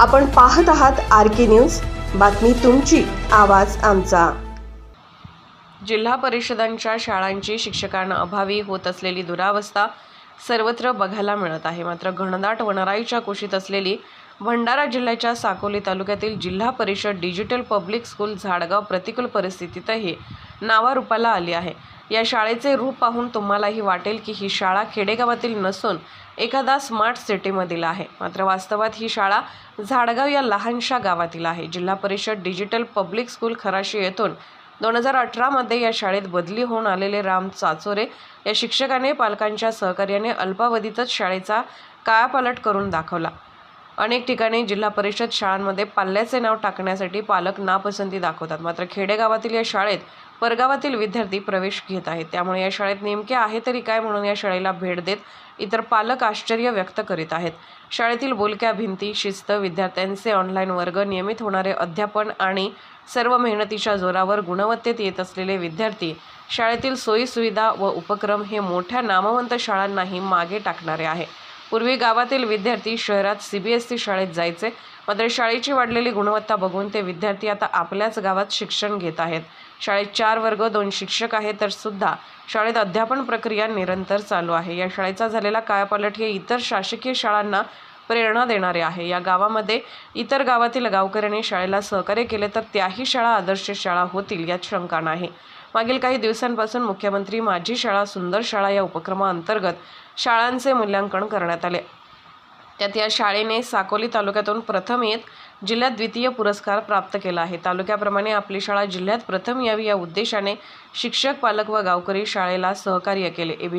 आपण पाहत आहात आर के न्यूज बातमी तुमची आवाज आमचा. जिल्हा परिषदांच्या शाळांची शिक्षकांना अभावी होत असलेली दुरावस्था सर्वत्र बघायला मिळत आहे. मात्र घनदाट वनराईच्या कुशीत असलेली भंडारा जिल्ह्याच्या साकोली तालुक्यातील जिल्हा परिषद डिजिटल पब्लिक स्कूल झाडगाव प्रतिकूल परिस्थितीतही नावारूपाला आली आहे. या शाळेचे रूप पाहून तुम्हालाही वाटेल की ही शाळा खेडेगावातील नसून एखादा स्मार्ट सिटीमधील आहे. मात्र वास्तवात ही शाळा झाडगाव या लहानशा गावातील आहे. जिल्हा परिषद डिजिटल पब्लिक स्कूल खराशी येथून दोन हजार अठरामध्ये या शाळेत बदली होऊन आलेले राम चाचोरे या शिक्षकाने पालकांच्या सहकार्याने अल्पावधीतच शाळेचा कायापालट करून दाखवला. अनेक ठिकाणी जिल्हा परिषद शाळांमध्ये पाल्याचे नाव टाकण्यासाठी पालक नापसंती दाखवतात. मात्र खेडेगावातील या शाळेत परगावातील विद्यार्थी प्रवेश घेत आहेत. त्यामुळे या शाळेत नेमके आहे तरी काय म्हणून या शाळेला भेट देत इतर पालक आश्चर्य व्यक्त करीत आहेत. शाळेतील बोलक्या भिंती शिस्त विद्यार्थ्यांचे ऑनलाईन वर्ग नियमित होणारे अध्यापन आणि सर्व मेहनतीच्या जोरावर गुणवत्तेत येत असलेले विद्यार्थी शाळेतील सोयीसुविधा व उपक्रम हे मोठ्या नामवंत शाळांनाही मागे टाकणारे आहे पूर्वी गावातील विद्यार्थी शहरात सी बी एस सी शाळेत जायचे मात्र शाळेची वाढलेली गुणवत्ता बघून ते विद्यार्थी आता आपल्याच गावात शिक्षण घेत आहेत. शाळेत चार वर्ग दोन शिक्षक आहेत तर सुद्धा शाळेत अध्यापन प्रक्रिया निरंतर चालू आहे. या शाळेचा झालेला कायापालट हे इतर शासकीय शाळांना प्रेरणा देणारे आहे. या गावामध्ये इतर गावातील गावकऱ्यांनी शाळेला सहकार्य केले तर त्याही शाळा आदर्श शाळा होतील यात शंका नाही. मागील काही दिवसांपासून मुख्यमंत्री माझी शाळा सुंदर शाळा या उपक्रमाअंतर्गत शाळांचे मूल्यांकन करण्यात आले. त्यात या शाळेने साकोली तालुक्यातून प्रथम येत जिल्ह्यात द्वितीय पुरस्कार प्राप्त केला आहे. तालुक्याप्रमाणे आपली शाळा जिल्ह्यात प्रथम यावी या उद्देशाने शिक्षक पालक व गावकरी शाळेला सहकार्य केले. एबी